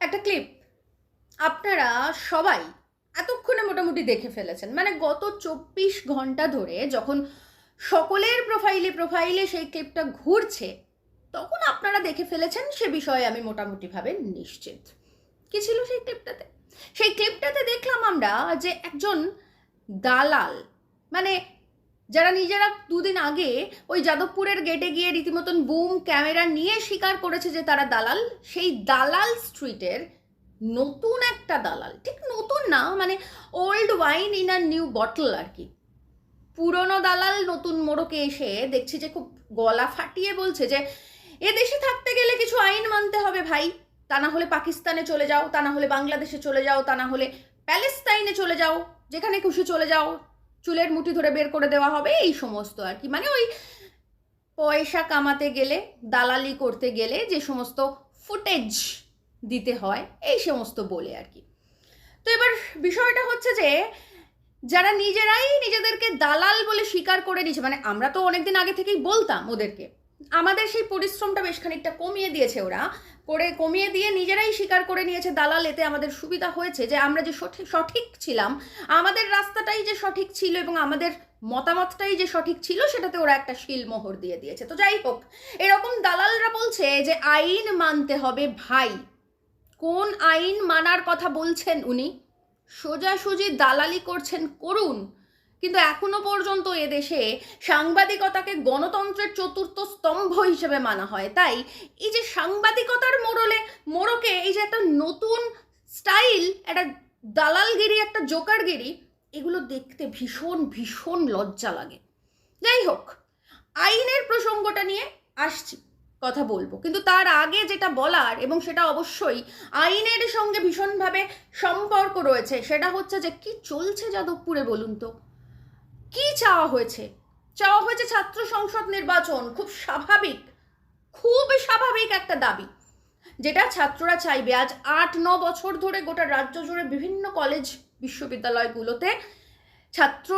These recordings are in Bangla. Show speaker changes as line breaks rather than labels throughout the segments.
একটা ক্লিপ আপনারা সবাই এতক্ষণে মোটামুটি দেখে ফেলেছেন। মানে গত চব্বিশ ঘণ্টা ধরে যখন সকলের প্রোফাইলে প্রোফাইলে সেই ক্লিপটা ঘুরছে, তখন আপনারা দেখে ফেলেছেন সে বিষয়ে আমি মোটামুটিভাবে নিশ্চিত। কি ছিল সেই ক্লিপটাতে সেই ক্লিপটাতে দেখলাম আমরা যে একজন দালাল মানে যারা নিজেরা দুদিন আগে ওই যাদবপুরের গেটে গিয়ে রীতিমতন বুম ক্যামেরা নিয়ে স্বীকার করেছে যে তারা দালাল, সেই দালাল স্ট্রিটের নতুন একটা দালাল। ঠিক নতুন না মানে old wine in a new bottle আর কি। পুরনো দালাল, নতুন মোড়কে এসে দেখছি যে খুব গলা ফাটিয়ে বলছে যে এ দেশে থাকতে গেলে কিছু আইন মানতে হবে ভাই। তা না হলে পাকিস্তানে চলে যাও, তা না হলে বাংলাদেশে চলে যাও, তা না হলে প্যালেস্তাইনে চলে যাও, যেখানে খুশি চলে যাও। চুলের মুঠি ধরে বের করে দেওয়া হবে, এই সমস্ত আর কি। মানে ওই পয়সা কামাতে গেলে, দালালি করতে গেলে যে সমস্ত ফুটেজ দিতে হয়, এই সমস্ত বলে আর কি। তো এবার বিষয়টা হচ্ছে যে, যারা নিজেরাই নিজেদেরকে দালাল বলে স্বীকার করে নিয়েছে মানে আমরা তো অনেকদিন আগে থেকেই বলতাম ওদেরকে, আমাদের সেই পরিশ্রমটা বেশ খানিকটা কমিয়ে দিয়েছে ওরা করে কমিয়ে দিয়ে নিজেরাই স্বীকার করে নিয়েছে দালাল, এতে আমাদের সুবিধা হয়েছে। যে আমরা যে সঠিক সঠিক ছিলাম, আমাদের রাস্তাটাই যে সঠিক ছিল এবং আমাদের মতামতটাই যে সঠিক ছিল, সেটাতে ওরা একটা শিলমোহর দিয়ে দিয়েছে। তো যাই হোক, এরকম দালালরা বলছে যে আইন মানতে হবে ভাই। কোন আইন মানার কথা বলছেন উনি? সোজাসুজি দালালি করছেন করুন। কিন্তু এখনও পর্যন্ত এদেশে সাংবাদিকতাকে গণতন্ত্রের চতুর্থ স্তম্ভ হিসেবে মানা হয়। তাই এই যে সাংবাদিকতার মোড়লে, মোড়কে এই যে একটা নতুন স্টাইল, একটা দালালগিরি, একটা জোকারগিরি, এগুলো দেখতে ভীষণ ভীষণ লজ্জা লাগে। যাই হোক, আইনের প্রসঙ্গটা নিয়ে আসছি, কথা বলব। কিন্তু তার আগে যেটা বলার, এবং সেটা অবশ্যই আইনের সঙ্গে ভীষণভাবে সম্পর্ক রয়েছে, সেটা হচ্ছে যে কি চলছে যাদবপুরে বলুন তো? কি চাওয়া হয়েছে? চাওয়া হয়েছে ছাত্র সংসদ নির্বাচন, খুব স্বাভাবিক খুব স্বাভাবিক একটা দাবি, যেটা ছাত্ররা চাইবে। আজ আট, ন বছর ধরে গোটা রাজ্য জুড়ে বিভিন্ন কলেজ বিশ্ববিদ্যালয়গুলোতে ছাত্র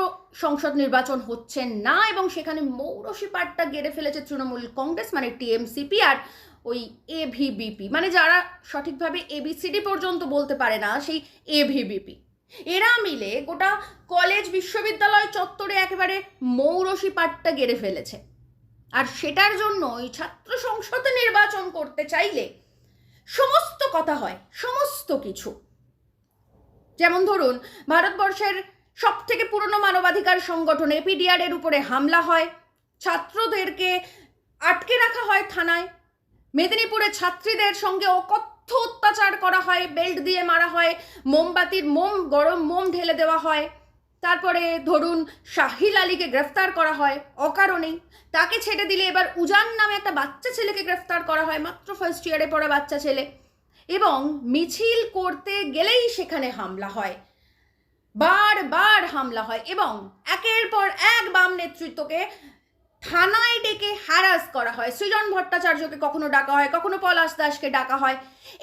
সংসদ নির্বাচন হচ্ছে না এবং সেখানে মৌরসি পাটটা গেড়ে ফেলেছে তৃণমূল কংগ্রেস মানে টিএমসিপি আর ওই এভিবিপি মানে যারা সঠিকভাবে এবিসিডি পর্যন্ত বলতে পারে না, সেই এভিবিপি এরা মিলে গোটা কলেজ বিশ্ববিদ্যালয় চত্বরে একেবারে মৌরসী পাটটা গেড়ে ফেলেছে। আর সেটার জন্য ওই ছাত্র সংসদে নির্বাচন করতে চাইলে সমস্ত কথা হয়, সমস্ত কিছু। যেমন ধরুন, ভারতবর্ষের সব থেকে পুরনো মানবাধিকার সংগঠন এপিডিআর এর উপরে হামলা হয়, ছাত্রদেরকে আটকে রাখা হয় থানায়, মেদিনীপুরে ছাত্রীদের সঙ্গে অকথ্য অত্যাচার করা হয়, বেল্ট দিয়ে মারা হয়, মোমবাতির মোম, গরম মোম ঢেলে দেওয়া হয়। তারপরে ধরুন শাহিল আলীকে গ্রেফতার করা হয়, অকারণেই। তাকে ছেড়ে দিলে এবার উজান নামে একটা বাচ্চা ছেলেকে গ্রেফতার করা হয়, মাত্র ফার্স্ট ইয়ারে পড়া বাচ্চা ছেলে। এবং মিছিল করতে গেলেই সেখানে হামলা হয়। বারবার হামলা হয় এবং একের পর এক বাম নেতৃত্বকে থানায় ডেকে হ্যারাস করা হয়। সৃজন ভট্টাচার্যকে কখনো ডাকা হয়, কখনো পলাশ দাসকে ডাকা হয়।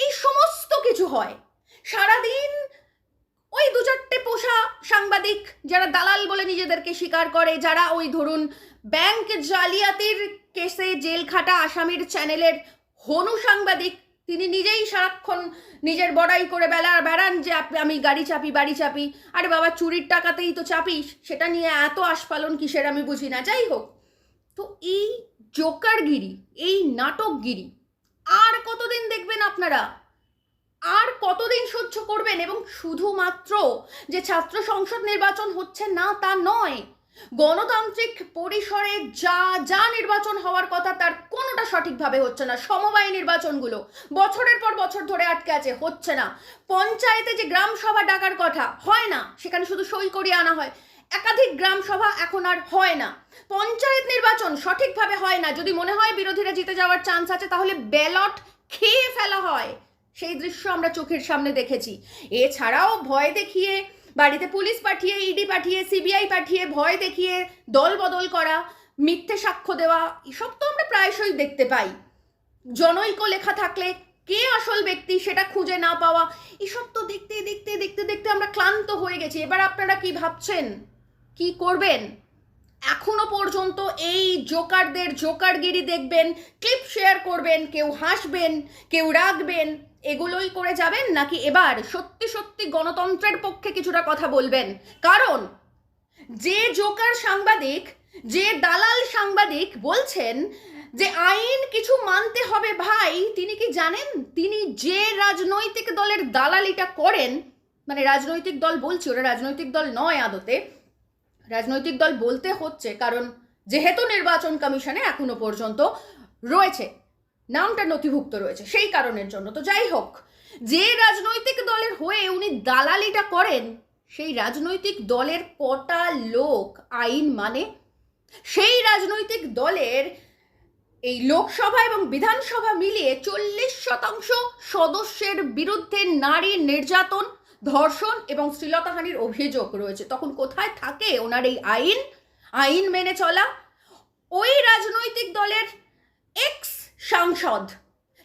এই সমস্ত কিছু হয়। সারাদিন ওই দু চারটে পোষা সাংবাদিক যারা দালাল বলে নিজেদেরকে স্বীকার করে, যারা ওই ধরুন ব্যাংক জালিয়াতির কেসে জেল খাটা আসামির চ্যানেলের হনু সাংবাদিক, তিনি নিজেই সারাক্ষণ নিজের বড়াই করে বেলা, বেড়ান যে আমি গাড়ি চাপি, বাড়ি চাপি। আরে বাবা, চুরির টাকাতেই তো চাপিস, সেটা নিয়ে এত আস্ফালন কিসের আমি বুঝি না। যাই হোক তো এই জোকারগিরি, এই নাটকগিরি আর কতদিন দেখবেন আপনারা? আর কতদিন সহ্য করবেন? এবং শুধুমাত্র যে ছাত্র সংসদ নির্বাচন হচ্ছে না, তা নয়, গণতান্ত্রিক পরিসরে যা যা নির্বাচন হওয়ার কথা, তার কোনোটা সঠিকভাবে হচ্ছে না। সমবায় নির্বাচনগুলো বছরের পর বছর ধরে আটকে আছে, হচ্ছে না। পঞ্চায়েতে যে গ্রাম সভা ডাকার কথা, হয় না। সেখানে শুধু সই করিয়ে আনা হয়। একাধিক গ্রাম সভা এখন আর হয় না। পঞ্চায়েত নির্বাচন সঠিকভাবে হয় না। যদি মনে হয় বিরোধীরা জিতে যাওয়ার চান্স আছে, তাহলে ব্যালট খেয়ে ফেলা হয়। সেই দৃশ্য আমরা চোখের সামনে দেখেছি। এছাড়াও ভয় দেখিয়ে বাড়িতে পুলিশ পাঠিয়ে ইডি পাঠিয়ে সিবিআই পাঠিয়ে, ভয় দেখিয়ে দল বদল করা, মিথ্যে সাক্ষ্য দেওয়া, এসব তো আমরা প্রায়শই দেখতে পাই। জনৈক লেখা থাকলে কে আসল ব্যক্তি সেটা খুঁজে না পাওয়া, এসব তো দেখতে দেখতে দেখতে দেখতে আমরা ক্লান্ত হয়ে গেছি। এবার আপনারা কি ভাবছেন? কি করবেন? এখনও পর্যন্ত এই জোকারদের জোকারগিরি দেখবেন, ক্লিপ শেয়ার করবেন, কেউ হাসবেন, কেউ রাখবেন এগুলোই করে যাবেন নাকি এবার সত্যি সত্যি গণতন্ত্রের পক্ষে কিছুটা কথা বলবেন? কারণ যে জোকার সাংবাদিক, যে দালাল সাংবাদিক বলছেন যে আইন কিছু মানতে হবে ভাই, তিনি কি জানেন? তিনি যে রাজনৈতিক দলের দালালিটা করেন মানে রাজনৈতিক দল বলছি, ওরা রাজনৈতিক দল নয় আদতে রাজনৈতিক দল বলতে হচ্ছে, কারণ যেহেতু নির্বাচন কমিশনে এখনও পর্যন্ত রয়েছে, নামটা নথিভুক্ত রয়েছে, সেই কারণের জন্য। তো যাই হোক, যে রাজনৈতিক দলের হয়ে উনি দালালিটা করেন, সেই রাজনৈতিক দলের কটা লোক আইন মানে সেই রাজনৈতিক দলের এই লোকসভা এবং বিধানসভা মিলিয়ে চল্লিশ শতাংশ সদস্যের বিরুদ্ধে নারী নির্যাতন ধর্ষণ এবং শ্লীলতাহানির অভিযোগ রয়েছে। তখন কোথায় থাকে ওনার এই আইন? আইন মেনে চলা। ওই রাজনৈতিক দলের এক্স সাংসদ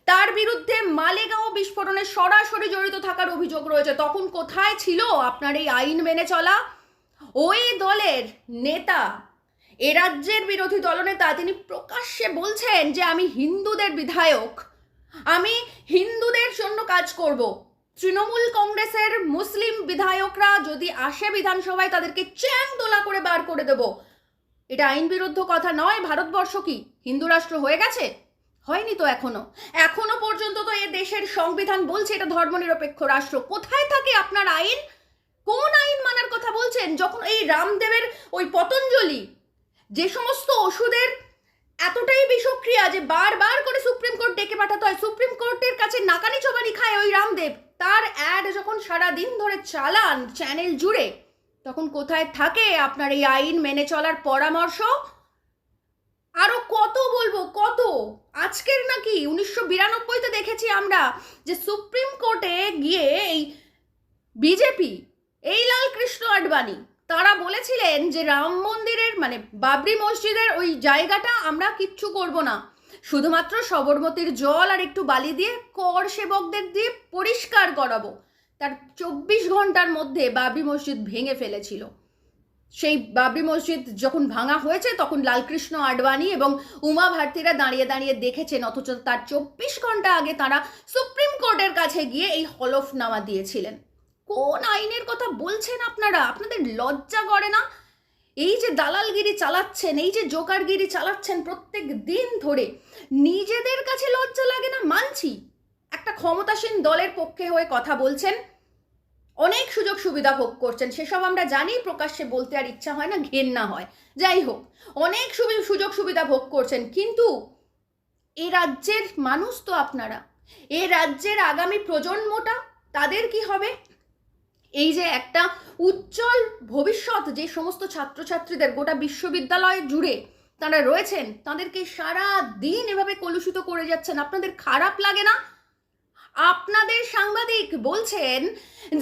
তার বিরুদ্ধে মালেগাঁও বিস্ফোরণে সরাসরি জড়িত থাকার অভিযোগ রয়েছে। তখন কোথায় ছিল আপনার এই আইন মেনে চলা? ওই দলের নেতা, এ রাজ্যের বিরোধী দলনেতা, তিনি প্রকাশ্যে বলছেন যে, আমি হিন্দুদের বিধায়ক। আমি হিন্দুদের জন্য কাজ করব। তৃণমূল কংগ্রেসের মুসলিম বিধায়করা যদি আসে বিধানসভায়, তাদেরকে চ্যাং দোলা করে বার করে দেব। এটা আইন বিরুদ্ধ কথা নয়, ভারতবর্ষ কি হিন্দু রাষ্ট্র হয়ে গেছে? হয়নি তো এখনও। এখনও পর্যন্ত তো এ দেশের সংবিধান বলছে এটা ধর্মনিরপেক্ষ রাষ্ট্র। কোথায় থাকে আপনার আইন? কোন আইন মানার কথা বলছেন? যখন এই রামদেবের ওই পতঞ্জলি, যে সমস্ত ওষুধের এতটাই বিষক্রিয়া যে বারবার করে সুপ্রিম কোর্ট ডেকে পাঠাতে হয়, সুপ্রিম কোর্টের কাছে নাকানি চোবানি খায় ওই রামদেব। তার অ্যাড যখন সারা দিন ধরে চালান চ্যানেল জুড়ে, তখন কোথায় থাকে আপনার এই আইন মেনে চলার পরামর্শ? আরও কত বলব, কত? আজকের নাকি উনিশশো বিরানব্বইতে দেখেছি আমরা যে সুপ্রিম কোর্টে গিয়ে এই বিজেপি, এই লাল কৃষ্ণ আডবাণী, তারা বলেছিলেন যে রাম মন্দিরের মানে বাবরি মসজিদের ওই জায়গাটা আমরা কিচ্ছু করব না। শুধুমাত্র সবরমতির জল আর একটু বালি দিয়ে কর সেবকদের দিয়ে পরিষ্কার করাবো। তার চব্বিশ ঘণ্টার মধ্যে বাবরি মসজিদ ভেঙে ফেলেছিল। সেই বাবরি মসজিদ যখন ভাঙা হয়েছে, তখন লালকৃষ্ণ আডবাণী এবং উমা ভারতীরা দাঁড়িয়ে দাঁড়িয়ে দেখেছেন, অথচ তার চব্বিশ ঘণ্টা আগে তারা সুপ্রিম কোর্টের কাছে গিয়ে এই হলফনামা দিয়েছিলেন। কোন আইনের কথা বলছেন আপনারা? আপনাদের লজ্জা করে না? এই যে দালালগিরি চালাচ্ছেন, এই যে জোকারগিরি চালাচ্ছেন প্রত্যেক দিন ধরে, নিজেদের কাছে লজ্জা লাগে না? মানছি। একটা ক্ষমতাসীন দলের পক্ষে হয়ে কথা বলছেন, অনেক সুযোগ সুবিধা ভোগ করছেন, সেসব আমরা জানি, প্রকাশ্যে বলতে আর ইচ্ছা হয় না, ঘেন্না হয়। যাই হোক, অনেক সুযোগ সুবিধা ভোগ করছেন, কিন্তু এ রাজ্যের মানুষ তো আপনারা। এ রাজ্যের আগামী প্রজন্মটা তাদের কি হবে? এই যে একটা উজ্জ্বল ভবিষ্যৎ যে সমস্ত ছাত্রছাত্রীদের গোটা বিশ্ববিদ্যালয় জুড়ে তারা রয়েছেন, তাদেরকে সারা দিন এভাবে কলুষিত করে যাচ্ছেন। আপনাদের খারাপ লাগে না? আপনাদের সাংবাদিক বলছেন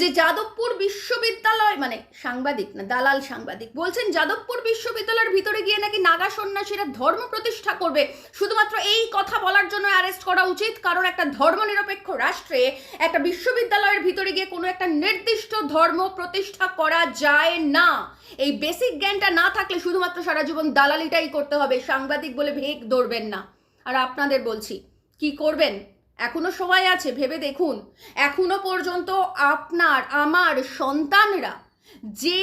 যে যাদবপুর বিশ্ববিদ্যালয় মানে সাংবাদিক না, দালাল সাংবাদিক বলছেন, যাদবপুর বিশ্ববিদ্যালয়ের ভিতরে গিয়ে নাকি নাগা সন্ন্যাসীরা ধর্ম প্রতিষ্ঠা করবে। শুধুমাত্র এই কথা বলার জন্য অ্যারেস্ট করা উচিত, কারণ একটা ধর্মনিরপেক্ষ রাষ্ট্রে একটা বিশ্ববিদ্যালয়ের ভিতরে গিয়ে কোনো একটা নির্দিষ্ট ধর্ম প্রতিষ্ঠা করা যায় না। এই বেসিক জ্ঞানটা না থাকলে শুধুমাত্র সারা জীবন দালালিটাই করতে হবে, সাংবাদিক বলে ভেগ ধরবেন না। আর আপনাদের বলছি, কি করবেন? এখনও সময় আছে, ভেবে দেখুন। এখনও পর্যন্ত আপনার, আমার সন্তানরা যে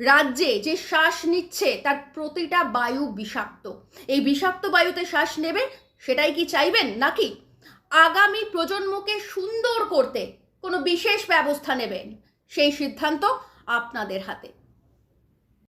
রাজ্যে যে শ্বাস নিচ্ছে, তার প্রতিটা বায়ু বিষাক্ত। এই বিষাক্ত বায়ুতে শ্বাস নেবে, সেটাই কি চাইবেন নাকি? আগামী প্রজন্মকে সুন্দর করতে কোনো বিশেষ ব্যবস্থা নেবেন, সেই সিদ্ধান্ত আপনাদের হাতে।